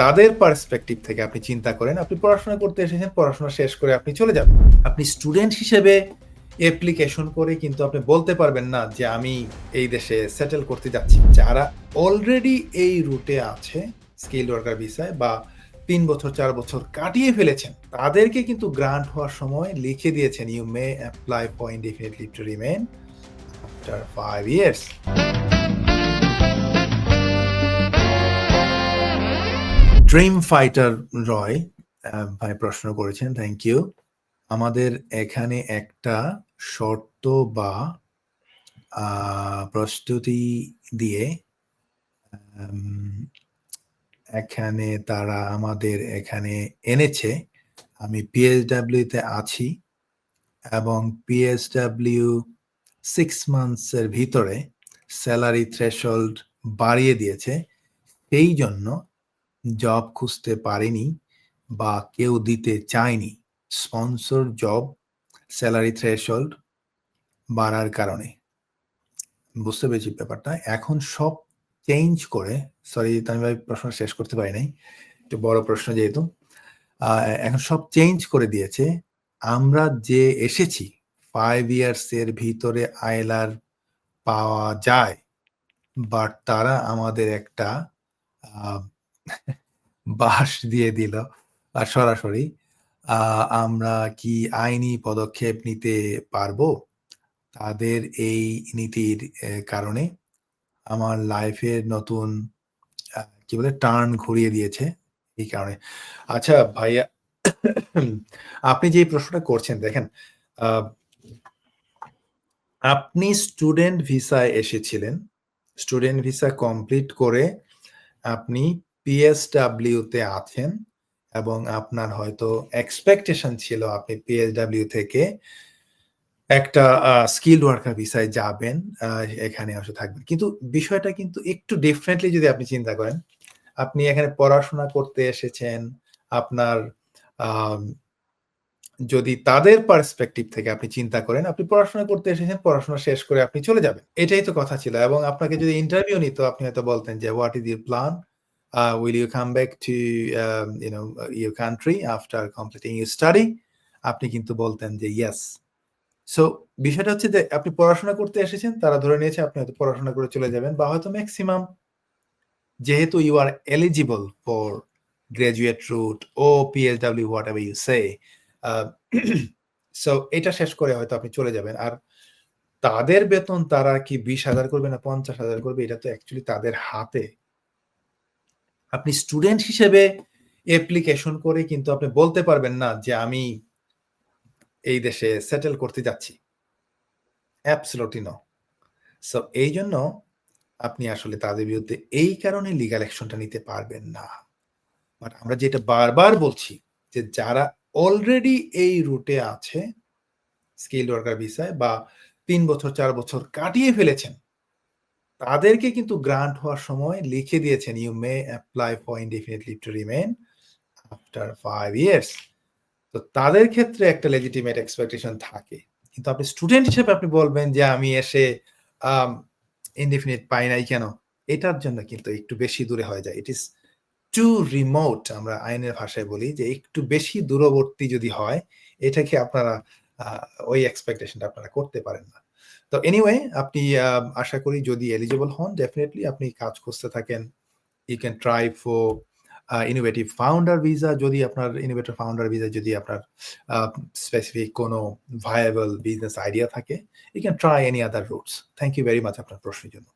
তাদের পার্সপেক্টিভ থেকে আপনি চিন্তা করেন, আপনি পড়াশোনা করতে এসেছেন, পড়াশোনা শেষ করে আপনি চলে যাবেন। আপনি স্টুডেন্ট হিসেবে অ্যাপ্লিকেশন করে কিন্তু আপনি বলতে পারবেন না যে আমি এই দেশে সেটেল করতে যাচ্ছি। যারা অলরেডি এই রুটে আছে স্কিল ওয়ার্কার ভিসায় বা তিন বছর, চার বছর কাটিয়ে ফেলেছেন, তাদেরকে কিন্তু গ্রান্ট হওয়ার সময় লিখে দিয়েছেন you may apply for indefinite leave to remain after five years dream fighter Roy ভাই প্রশ্ন করেছেন থ্যাংক ইউ আমাদের এখানে একটা শর্ত বা প্রস্তুতি দিয়ে এখানে তারা আমাদের এখানে এনেছে। আমি পিএসডাব্লিউ তে আছি এবং পিএসডাব্লিউ সিক্স মান্থসের ভিতরে স্যালারি থ্রেশহোল্ড বাড়িয়ে দিয়েছে। সেই জন্য জব খুঁজতে পারিনি বা কেউ দিতে চায়নি। স্পন্সর জব স্যালারি থ্রেশহোল্ড বাড়ার কারণে। বুঝতে পেরেছি ব্যাপারটা। এখন সব চেঞ্জ করে সরি আমি ভাই প্রশ্ন শেষ করতে পারি নাই। একটু বড় প্রশ্ন যেহেতু। এখন সব চেঞ্জ করে দিয়েছে। আমরা যে এসেছি ফাইভ ইয়ার্স এর ভিতরে আইলার পাওয়া যায় বাট তারা আমাদের একটা বাস দিয়ে দিল। আর সরাসরি আমরা কি আইনি পদক্ষেপ নিতে পারব? তাদের এই নীতির কারণে আমার লাইফের নতুন কি বলে, টার্ন ঘুরিয়ে দিয়েছে এই কারণে। আচ্ছা ভাইয়া, আপনি যে প্রশ্নটা করছেন, দেখেন আপনি স্টুডেন্ট ভিসায় এসেছিলেন। স্টুডেন্ট ভিসা কমপ্লিট করে আপনি পিএসডাব্লিউ তে আছেন এবং আপনার হয়তো এক্সপেকটেশন ছিল আপনি পিএসডাব্লিউ থেকে একটা স্কিল ওয়ার্কার ভিসায় যাবেন এখানে এসে থাকবেন। কিন্তু বিষয়টা কিন্তু একটু ডিফারেন্টলি যদি আপনি চিন্তা করেন, আপনি এখানে পড়াশোনা করতে এসেছেন, আপনার যদি তাদের পার্সপেক্টিভ থেকে আপনি চিন্তা করেন, আপনি পড়াশোনা করতে এসেছেন, পড়াশোনা শেষ করে আপনি চলে যাবেন। এটাই তো কথা ছিল এবং আপনাকে যদি ইন্টারভিউ নিত, আপনি হয়তো বলতেন যে what is your plan will you come back to you know your country after completing your study আপনি কিন্তু বলতেন যে ইয়েস সো বিষয়টা হচ্ছে যে, আপনি পড়াশোনা করতে এসেছেন, তারা ধরে নিয়েছে আপনি হয়তো পড়াশোনা করে চলে যাবেন বা হয়তো ম্যাক্সিমাম যেহেতু you are eligible for graduate route O PSW whatever you say so এটা শেষ করে হয়তো আপনি চলে যাবেন। আর তাদের বেতন তারা কি বিশ হাজার করবে না পঞ্চাশ হাজার করবে? এটা তো অ্যাকচুয়ালি তাদের হাতে। আপনি স্টুডেন্ট হিসেবে অ্যাপ্লিকেশন করে কিন্তু আপনি বলতে পারবেন না যে আমি এই দেশে সেটেল করতে যাচ্ছি। অ্যাবসলুটলি ন সো এই জন্য আপনি আসলে তাদের বিরুদ্ধে এই কারণে লিগাল অ্যাকশনটা নিতে পারবেন না। বাট আমরা যেটা বারবার বলছি যে যারা অলরেডি এই রুটে আছে স্কিল ওয়ার্কার ভিসায় বা তিন বছর, চার বছর কাটিয়ে ফেলেছেন তাদেরকে কিন্তু গ্রান্ট হওয়ার সময় লিখে দিয়েছেন you may apply for indefinite leave to remain after five years তো তাদের ক্ষেত্রে একটা লেজিটিমেট এক্সপেকটেশন থাকে। কিন্তু আপনি স্টুডেন্ট হিসেবে আপনি বলবেন যে, আমি এসে ইনডিফিনিট পাই নাই কেন? এটার জন্য কিন্তু একটু বেশি দূরে হয়ে যায়। ইট ইজ টু রিমোট আমরা আইনের ভাষায় বলি যে, একটু বেশি দূরবর্তী যদি হয়, এটাকে আপনারা ওই এক্সপেকটেশনটা আপনারা করতে পারেন না। তো এনিওয়ে আপনি আশা করি যদি এলিজিবল হন ডেফিনেটলি আপনি কাজ খুঁজতে থাকেন। You can try for innovative founder visa যদি আপনার ইনোভেটিভ ফাউন্ডার ভিসা যদি আপনার স্পেসিফিক কোনো ভায়াবল বিজনেস আইডিয়া থাকে you can try any other routes thank you very much আপনার প্রশ্নের জন্য।